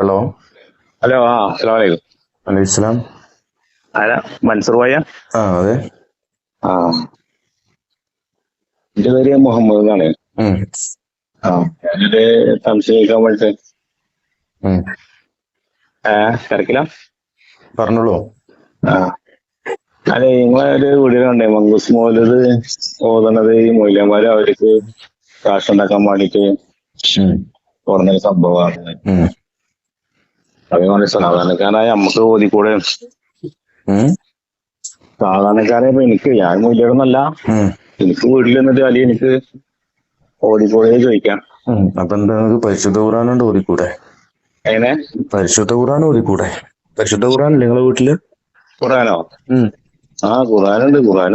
Hello hello ആ അസ്സലാമു അലൈക്കും അലൈഹി ഇസ്ലാം ആരാ? മൻസൂർ ഭായ? ആ അതെ. ആ. എന്റെ പേര് മുഹമ്മദ് എന്നാണ്. ആ ഞാനൊരു സംശയിക്കാൻ വേണ്ടിട്ട്. ഏ തിരക്കില? പറഞ്ഞോളൂ. ആ. അതെ നിങ്ങളെ ഒരു വീഡിയോ കണ്ടേ മങ്കൂസ് മോലത് ഓതണത് ഈ മൊയിലന്മാര് അവർക്ക് കാശുണ്ടാക്കാൻ വേണ്ടിട്ട് ഉം, സംഭവമാണ്. അതുകൊണ്ട് സാധാരണക്കാരായ നമുക്ക് ഓതിക്കൂടെ. സാധാരണക്കാരെ ഇപ്പൊ എനിക്ക് ഞാൻ മൂല്യമൊന്നല്ല എനിക്ക് വീട്ടിൽ നിന്നിട്ട് അല്ലെങ്കിൽ എനിക്ക് ഓടിക്കൂടെ ചോദിക്കാം. അപ്പൊ എന്താ പരിശുദ്ധ ഖുറാനുണ്ട് ഓടിക്കൂടെ എങ്ങനെ? പരിശുദ്ധ ഖുറാൻ ഓടിക്കൂടെ പരിശുദ്ധ ഖുറാൻ നിങ്ങളെ വീട്ടിൽ? ഖുറാനോ ആ ഖുറാനുണ്ട് ഖുറാൻ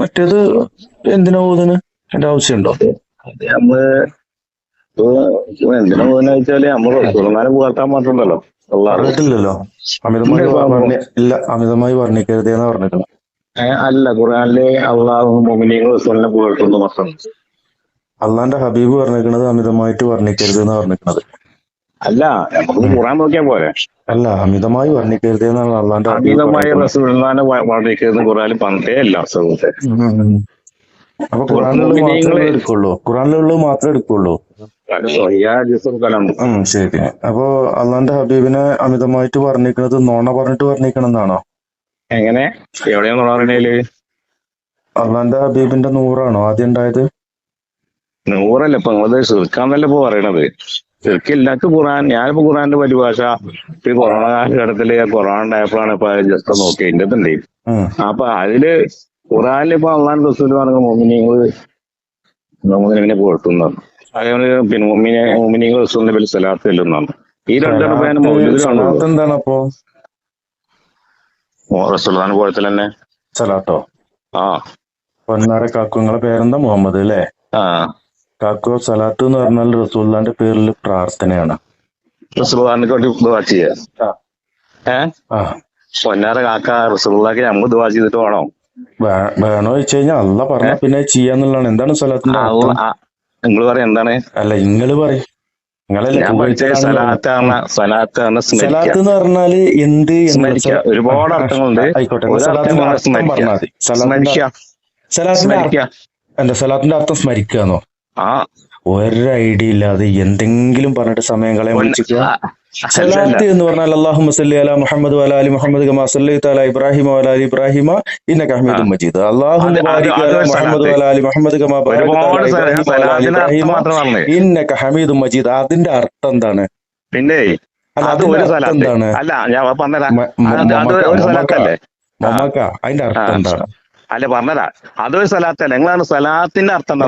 മറ്റേത് എന്തിനാ പോകുന്നതിന് എന്റെ ആവശ്യമുണ്ടോ? അത് നമ്മൾ ഇപ്പൊ എന്തിനാ പോകുന്ന വെച്ചാൽ നമ്മൾ ഖുർആാനെ പുകഴ്ത്താൻ അള്ളാഹു പറഞ്ഞിട്ടില്ലല്ലോ അമിതമായി ഇല്ല, അമിതമായി വർണിക്കരുതേന്നാ പറഞ്ഞിട്ടില്ല അല്ല ഖുർആനിൽ അള്ളാഹു മൊമിനിയങ്ങൾ റസൂലിനെ പുകഴ്ത്തുന്നു മാത്രം. അള്ളാന്റെ ഹബീബ് പറഞ്ഞിരിക്കുന്നത് അമിതമായിട്ട് വർണിക്കരുത് എന്ന് പറഞ്ഞിരിക്കുന്നത്. അല്ല നമുക്ക് ഖുർആൻ നോക്കിയാൽ പോരെ. അല്ല അമിതമായി വർണിക്കരുത് എന്നാണ് അള്ളാന്റെ അമിതമായി. റസൂലിനെ വളർത്തിക്കുന്നത് ഖുർആനിൽ പറഞ്ഞേ അല്ല സുഹൃത്തെ. അപ്പൊ ഖുറാനിലുള്ളത് മാത്രമേ എടുക്കുള്ളൂ. ഖുറാനിലുള്ളത് മാത്രമേ എടുക്കുള്ളൂ. ശരി. അപ്പൊ അള്ളാന്റെ ഹബീബിനെ അമിതമായിട്ട് വർണിക്കണത് നോണ പറഞ്ഞിട്ട് വർണിക്കണം എന്നാണോ എങ്ങനെ നോണ പറഞ്ഞാൽ അള്ളാന്റെ ഹബീബിന്റെ നൂറാണോ ആദ്യം ഉണ്ടായത്? നൂറല്ല ഇപ്പൊ നിങ്ങളത് ചെറുക്കാന്നല്ല ഇപ്പൊ പറയണത്. ചെറുക്കില്ലാത്ത ഖുറാൻ ഞാനിപ്പോ ഖുറാന്റെ പരിഭാഷ. ഈ കൊറോണ കാലഘട്ടത്തിൽ കൊറോണ ഉണ്ടായപ്പോഴാണ് ഇപ്പൊ ജസ്റ്റ് നോക്കി എന്റെ തന്നെ അപ്പൊ അതിൽ ഖുറാനിൽ ഇപ്പൊ അള്ളാൻ റസൂൽ പറഞ്ഞ മോമിനിയങ്ങൾ മോമിനെ പുകഴ്ത്തുന്നു അതേപോലെ പിന്നെ റസൂലിന്റെ സലാത്ത് ചെല്ലുന്നതാണ്. ഈ എന്താണ് അപ്പോ? റസൂൽദാൻ പോലത്തിൽ തന്നെ? സലാത്തോ? ആ. പൊന്നാര കാക്കുങ്ങളെ പേരെന്താ? മുഹമ്മദ് അല്ലേ? കാക്കു സലാത്ത് എന്ന് പറഞ്ഞാൽ റസൂല്ലാന്റെ പേരിൽ പ്രാർത്ഥനയാണ്. റസൂൽദാനെ വേണ്ടി ദുവാ ചെയ്യാ. ഏഹ് ആ. പൊന്നാര കാക്ക റസൂൽദാക്ക് നമുക്ക് ദുവാ ചെയ്തിട്ട് വേണം? വേണോ വെച്ച് കഴിഞ്ഞാൽ അല്ല പറഞ്ഞ പിന്നെ ചെയ്യാന്നുള്ളതാണ്. എന്താണ് സലാത്തിന്റെ നിങ്ങൾ പറയാം എന്താണ്? അല്ല നിങ്ങൾ പറയും. ഞാൻ സലാത്ത് പറഞ്ഞ സലാത്ത് സലാത്ത് എന്ന് പറഞ്ഞാൽ എന്ത് ഒരുപാട് അർത്ഥങ്ങളുണ്ട്. സലാത്തിന്റെ അർത്ഥം അല്ല സലാത്തിന്റെ സ്മരിക്കാന്നോ? ആ. ഒരു ഐഡിയ ഇല്ലാതെ എന്തെങ്കിലും പറഞ്ഞിട്ട് സമയം കളയാൻ സലാത്ത് എന്ന് പറഞ്ഞാൽ അള്ളാഹു മസല്ലി അല മുഹമ്മദ് വല അലി മുഹമ്മദ് കമാ സല്ലൈത തല ഇബ്രാഹിം വല അലി ഇബ്രാഹിമ ഇന്നക ഹമീദും മജീദ്. അള്ളാഹു അല മുഹമ്മദ് സലാത്ത്. അലി മുഹമ്മദ് കമാ ബാരകത ഒരുപാട് അല സല- അലി ഇബ്രാഹിമ. മാത്രം പറഞ്ഞേ ഇന്നക ഹമീദും മജീദ്. അതിന്റെ അർത്ഥം എന്താണ്? പിന്നെ അത് ഒരു എന്താണ്? അല്ല ഞാൻ പറഞ്ഞ അതിന്റെ അർത്ഥം എന്താണ്? അല്ല പറഞ്ഞതാ. അതൊരു സലാത്തല്ല. നിങ്ങളാണ് സലാത്തിന്റെ അർത്ഥം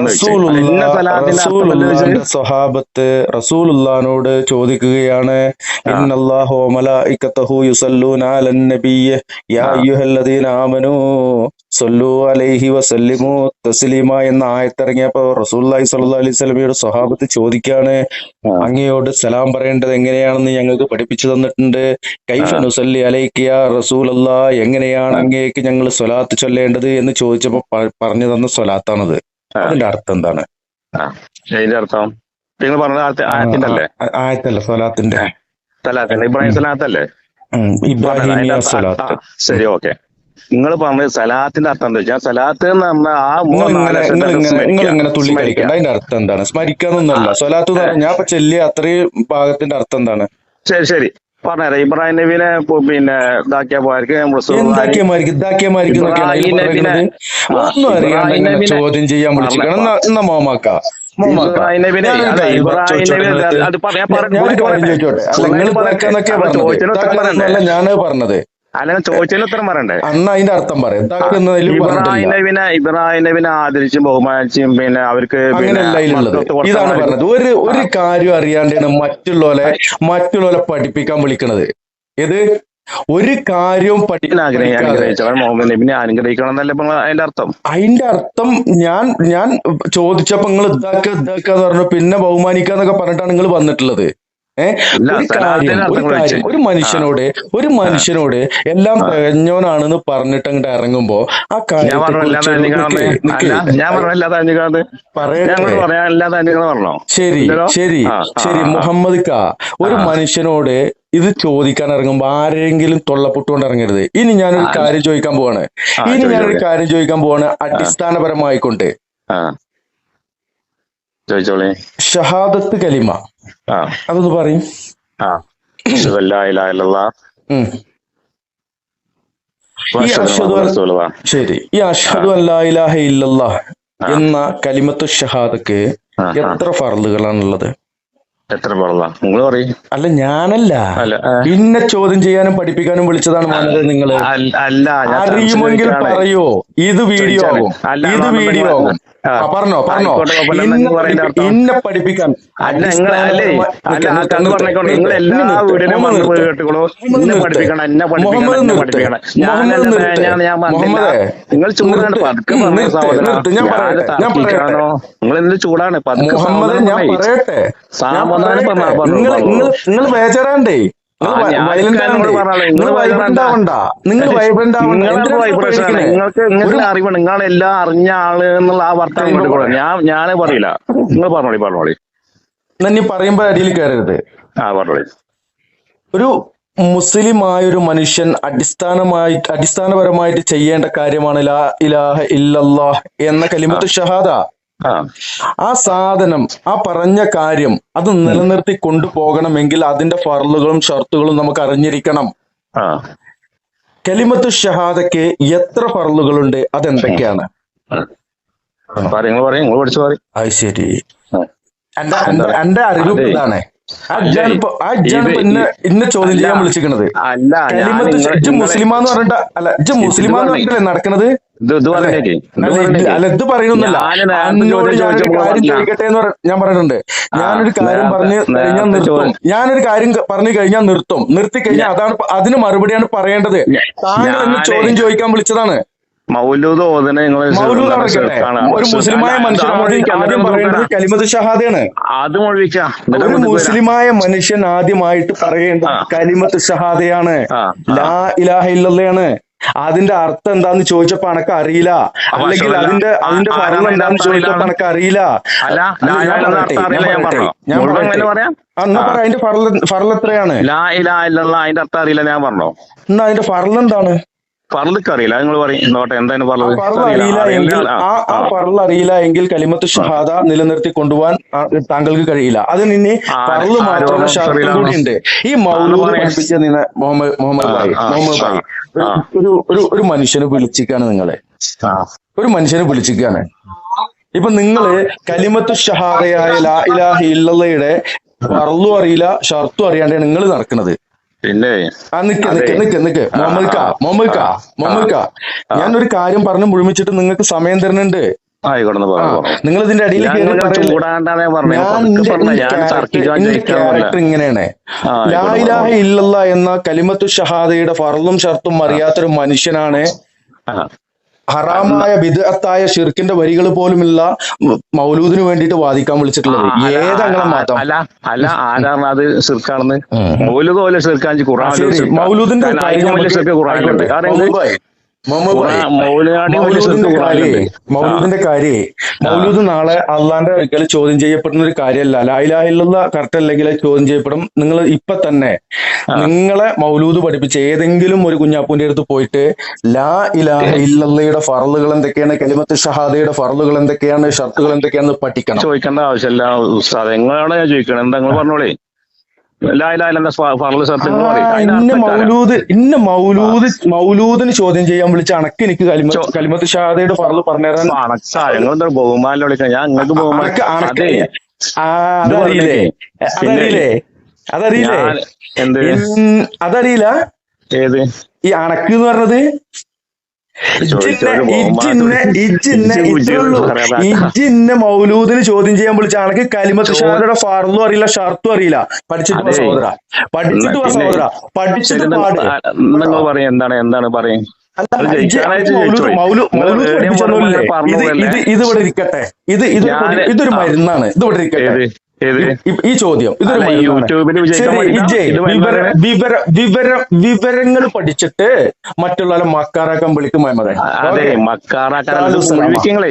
സ്വഹാബത്ത് റസൂലുള്ളാനോട് ചോദിക്കുകയാണ്. സല്ലു എന്ന ആയത്തിറങ്ങിയപ്പോ റസൂല്ലി സ്വല്ലല്ലാഹു അലൈഹി വസല്ലമയുടെ സ്വഹാബത്ത് ചോദിക്കാണ്. അങ്ങയോട് സലാം പറയേണ്ടത് എങ്ങനെയാണെന്ന് ഞങ്ങൾക്ക് പഠിപ്പിച്ചു തന്നിട്ടുണ്ട്. കൈഫനുസല്ലി അലൈക്കിയ റസൂലല്ലാ എങ്ങനെയാണ് അങ്ങേക്ക് ഞങ്ങൾ സ്വലാത്ത് ചൊല്ലേണ്ടത്? എന്ന് ചോദിച്ചപ്പോ പറഞ്ഞു തന്ന സ്വലാത്താണത്. അതിന്റെ അർത്ഥം എന്താണ്. അതിന്റെ അർത്ഥം. നിങ്ങൾ പറഞ്ഞ ആയത്തിന്റെ അല്ലേ ആയത്തല്ല സ്വലാത്തിന്റെ. സലാത്തിന്റെ ഇബ്രാഹിം സലാത്തല്ലേ ഇബ്രാഹിമിയ സ്വലാത്ത്. ശരി ഓക്കെ. നിങ്ങൾ പറഞ്ഞത് സലാത്തിന്റെ അർത്ഥം എന്താ വെച്ചാൽ സലാത്ത് എന്ന് പറഞ്ഞാൽ ആ നിങ്ങൾ ഇങ്ങനെ തുള്ളി. അതിന്റെ അർത്ഥം എന്താണ്? സ്മരിക്കാന്നൊന്നല്ല സ്വലാത്ത് എന്ന് പറഞ്ഞാൽ ചെല്ലിയ അത്രയും ഭാഗത്തിന്റെ അർത്ഥം എന്താണ്? ശരി ശരി. പറഞ്ഞുതരാം. ഇബ്രാഹിം നബീനെ പിന്നെ ഒന്നും അറിയാണ്ട് ചോദ്യം ചെയ്യാൻ വിളിച്ചിരിക്കണം എന്നാ മോമാക്ക? മോമാക്ക. ഇബ്രാഹിം അല്ല ചോദിച്ചതിന് ഉത്തരം പറയണ്ടേ? അന്ന് അതിന്റെ അർത്ഥം പറയാം. ഇബ്രാഹിം നബിനെ ഇബ്രാഹിം നബിനെ ആദരിച്ചും ബഹുമാനിച്ചും പിന്നെ അവർക്ക് ഇതാണ് പറഞ്ഞത്. ഒരു ഒരു കാര്യം അറിയാണ്ടാണ് മറ്റുള്ളവരെ മറ്റുള്ളവരെ പഠിപ്പിക്കാൻ വിളിക്കണത്. ഏത്? ഒരു കാര്യവും പഠിക്കാൻ മുഹമ്മദ് നബിനെ അനുഗ്രഹിക്കണം എന്നല്ലേ അതിന്റെ അർത്ഥം? അതിന്റെ അർത്ഥം ഞാൻ ഞാൻ ചോദിച്ചപ്പോ നിങ്ങൾ ഇതാക്ക ഇതാക്കാന്ന് പറഞ്ഞു. പിന്നെ ബഹുമാനിക്കാന്നൊക്കെ പറഞ്ഞിട്ടാണ് നിങ്ങൾ വന്നിട്ടുള്ളത്. ഒരു കാര്യം ഒരു കാര്യം ഒരു മനുഷ്യനോട് ഒരു മനുഷ്യനോട് എല്ലാം തികഞ്ഞോനാണെന്ന് പറഞ്ഞിട്ട് അങ്ങോട്ട് ഇറങ്ങുമ്പോ ആ കാര്യം ശരി ശരി ശരി മുഹമ്മദ് കാ ഒരു മനുഷ്യനോട് ഇത് ചോദിക്കാൻ ഇറങ്ങുമ്പോ ആരെങ്കിലും തൊള്ളപ്പൊട്ടുകൊണ്ട് ഇറങ്ങരുത്. ഇനി ഞാനൊരു. കാര്യം ചോദിക്കാൻ പോവാണ്. ഇനി ഞാനൊരു കാര്യം ചോദിക്കാൻ പോവാണ് അടിസ്ഥാനപരമായിക്കൊണ്ട്. ചോദിച്ചോളി. ഷഹാദത്ത് കലിമ. ആ. അതൊന്ന് പറയും. ആ. ശരി. ഈ അഷ്ഹദു അല്ലാഹ ഇല്ലല്ലാ. എന്ന കലിമത്തു ഷഹാദക്ക്. എത്ര ഫർളുകളാണുള്ളത് എത്ര നിങ്ങൾ പറയും. അല്ല ഞാനല്ല. പിന്നെ ചോദ്യം ചെയ്യാനും പഠിപ്പിക്കാനും വിളിച്ചതാണ് മാനത നിങ്ങൾ അല്ല- അറിയുമെങ്കിൽ. പറയോ? ഇത് വീഡിയോ. ആകും ഇത് വീഡിയോ. ആകും പറഞ്ഞോ പറഞ്ഞോ. പിന്നെ ഇന്നെ പഠിപ്പിക്കാൻ മുഹമ്മദ്. ഞാൻ പറയട്ടെ, ഞാൻ നിങ്ങൾ നിങ്ങൾ. നിങ്ങൾ നിങ്ങൾ ബേജാറാണ്ടേ? നിങ്ങൾ നിങ്ങൾ നിങ്ങൾ നിങ്ങൾക്ക് ഒരു നിങ്ങൾക്ക് അറിവാണ് നിങ്ങളെല്ലാം അറിഞ്ഞ ആൾ എന്നുള്ള ആ വർത്തമാനം ഞാൻ ഞാൻ ഞാനേ പറയില്ല. നിങ്ങൾ പറഞ്ഞോളി പറഞ്ഞോളി. നീ പറയുമ്പോ അടിയിൽ കയറരുത്. ആ പറഞ്ഞോളി. ഒരു മുസ്ലിമായ ഒരു മനുഷ്യൻ അടിസ്ഥാനമായി അടിസ്ഥാനപരമായിട്ട് ചെയ്യേണ്ട കാര്യമാണ് ലാ ഇലാഹ ഇല്ലല്ലാഹ് എന്ന കലിമത്ത് ഷഹാദ. ആ. സാധനം ആ പറഞ്ഞ കാര്യം അത് നിലനിർത്തി കൊണ്ടുപോകണമെങ്കിൽ അതിന്റെ ഫറലുകളും ഷർത്തുകളും നമുക്ക് അറിഞ്ഞിരിക്കണം. ആ. കലിമത്ത് ഷഹാദക്ക് എത്ര ഫറലുകളുണ്ട് അതെന്തൊക്കെയാണ്? അത് ശരി. എന്റെ അറിവ്. ഇതാണ്. ഇന്നെ ചോദ്യം ചെയ്യാൻ. വിളിച്ചിരിക്കണത് അല്ല മുസ്ലിമാന്ന് പറഞ്ഞിട്ട് അല്ല ഇജ്ജ് മുസ്ലിമാന്ന് പറഞ്ഞേ. പറഞ്ഞിട്ടല്ലേ നടക്കണത് അല്ലേ? ഇത് പറഞ്ഞില്ല. ചോദിക്കട്ടെ എന്ന് ഞാൻ പറഞ്ഞിട്ടുണ്ട് ഞാനൊരു കാര്യം പറഞ്ഞു കഴിഞ്ഞാൽ നിർത്തും ഞാനൊരു കാര്യം പറഞ്ഞു കഴിഞ്ഞാൽ നിർത്തും നിർത്തി കഴിഞ്ഞാൽ അതാണ് അതിന് മറുപടിയാണ് പറയേണ്ടത് താങ്കൾ എന്നെ ചോദ്യം ചോദിക്കാൻ വിളിച്ചതാണ് മൗലൂദ് ഓതനെ ഒരു മുസ്ലിമായ മനുഷ്യൻ ഷഹാദയാണ് ഒരു മുസ്ലിമായ മനുഷ്യൻ ആദ്യമായിട്ട് പറയേണ്ട. കലിമത്ത് ഷഹാദയാണ്. ലാ ഇലാഹ അതിന്റെ അർത്ഥം എന്താന്ന് ചോദിച്ചപ്പോ അനക്ക് അറിയില്ല. അല്ലെങ്കിൽ അതിന്റെ അതിന്റെ ഫലം എന്താന്ന് ചോദിച്ചപ്പോ അനക്ക് അറിയില്ല. എന്നാ പറ അതിന്റെ ഫറൽ ഫറൽ എത്രയാണ്? അതിന്റെ അർത്ഥം അറിയില്ല ഞാൻ പറഞ്ഞോ? എന്നാ അതിന്റെ ഫറൽ എന്താണ്? പറലക്ക് അറിയില്ല നിങ്ങൾ പറയും നോട്ടെ ആ പറഞ്ഞത് അറിയില്ല. എങ്കിൽ ആ അറിയില്ല എങ്കിൽ കലിമത്ത് ഷഹാദ നിലനിർത്തി കൊണ്ടുപോകാൻ താങ്കൾക്ക് കഴിയില്ല. അത് നിന്നെ മാത്രം ഫറൽ ആരോ മാത്രമല്ല ഷർത്തും അറിയില്ല. കൂടി ഉണ്ട് ഈ മൗലൂദ്. പഠിപ്പിച്ച നിന്നെ മുഹമ്മദ് മുഹമ്മദ് ഭായി മുഹമ്മദ് ഭായി. ഒരു ഒരു ഒരു മനുഷ്യനെ വിളിച്ചിക്കാണ് നിങ്ങളെ. ഒരു മനുഷ്യനെ വിളിച്ചിക്കാണ് ഇപ്പൊ നിങ്ങൾ കലിമത്ത് ഷഹാദയായ ലാ ഇലാഹ ഇല്ലയുടെ ഫറലും അറിയില്ല ഷർത്തും അറിയാണ്ടാണ് നിങ്ങൾ നടക്കുന്നത്. പിന്നെ ആ നിക്ക്. നിക്ക് നിക്ക് നിക്ക്. ഞാനൊരു കാര്യം പറഞ്ഞു മുഴുമിച്ചിട്ട് നിങ്ങൾക്ക് സമയം തരുന്നുണ്ട് നിങ്ങൾ ഇതിന്റെ അടിയിൽ ക്യാരക്ടർ ഇങ്ങനെയാണ് ലായിലാഹ. ഇല്ലല്ല എന്ന കലിമത്തു ഷഹാദയുടെ ഫറലും ഷർത്തും അറിയാത്തൊരു മനുഷ്യനാണ്. ഹറാമായ വിദഗ്ധായ ഷിർക്കിന്റെ വരികൾ പോലുമില്ല മൗലൂദിന് വേണ്ടിയിട്ട് വാദിക്കാൻ വിളിച്ചിട്ടുള്ളത്. ഏതങ്ങളെ മാത്രം? അല്ല അല്ല ആരാണ് അത് ഷിർക്കാണെന്ന് മൗലൂദ് പോലെ ഖുറാൻ മൗലൂദിന്റെ സിർക്ക് ഖുറാനിലുണ്ട് ആയിക്കോട്ടെ. മൗലൂദിന്റെ കാര്യേ മൗലൂദിന്റെ കാര്യേ മൗലൂദ് നാളെ അള്ളാന്റെ അടുക്കൽ ചോദ്യം ചെയ്യപ്പെടുന്ന ഒരു കാര്യമല്ല. ലായിലാഹില്ല കറക്റ്റ് അല്ലെങ്കിൽ ചോദ്യം ചെയ്യപ്പെടും. നിങ്ങൾ ഇപ്പൊ തന്നെ നിങ്ങളെ മൗലൂദ് പഠിപ്പിച്ച ഏതെങ്കിലും ഒരു കുഞ്ഞാപ്പൂന്റെ അടുത്ത് പോയിട്ട് ലാ ഇലാഹ ഇല്ലല്ലയുടെ ഫറലുകൾ എന്തൊക്കെയാണ്? കലിമത്ത് ഷഹാദയുടെ ഫറലുകൾ എന്തൊക്കെയാണ്? ഷർത്തുകൾ എന്തൊക്കെയാണ് പഠിക്കണം. ചോദിക്കേണ്ട ആവശ്യമില്ല. ഉസ്താദ് എങ്ങനെയാണ് ഞാൻ ചോദിക്കണം? എന്താ നിങ്ങൾ പറഞ്ഞോളേ ലായിലായില്ല ഫറൽ സത്യം ആ, ഇന്ന മൗലൂദ് ഇന്ന മൗലൂദ് മൗലൂദിന് ചോദ്യം ചെയ്യാൻ വിളിച്ച അണക്ക് എനിക്ക് കലിമത്ത് ഷാദയുടെ ഫറൽ പറഞ്ഞുതരാൻ ബഹുമാനം ഞാൻ നിങ്ങൾക്ക് ബഹുമാനം അതറിയില്ലേ. അതറിയില്ലേ? അതറിയില്ലേ? അതറിയില്ല? ഏത്? ഈ അണക്ക് എന്ന് പറഞ്ഞത്? ഇജിന്നെ മൗലൂദിന് ചോദ്യം ചെയ്യാൻ വിളിച്ച ആൾക്ക് കലിമത്ത് ചോ- ഫാർന്നും അറിയില്ല ഷർത്തും അറിയില്ല. പഠിച്ചിട്ട്. സഹോദര. പഠിച്ചിട്ട് സഹോദര. പഠിച്ചിട്ട് നിങ്ങൾ പറയും എന്താണ് എന്താണ് പറയും? ഇത് ഇവിടെ ഇരിക്കട്ടെ. ഇത് ഇത് ഇതൊരു. മരുന്നാണ്. ഇത് ഇവിടെ ഇരിക്കട്ടെ. ഈ- ചോദ്യം. വിവരങ്ങൾ പഠിച്ചിട്ട് മറ്റുള്ള മക്കാറാക്കാൻ വിളിക്കും മഹമ്മദേ അതെ ഓക്കേ. മക്കാറാക്കാൻ താലു സലാമ. വിളിക്കങ്ങളെ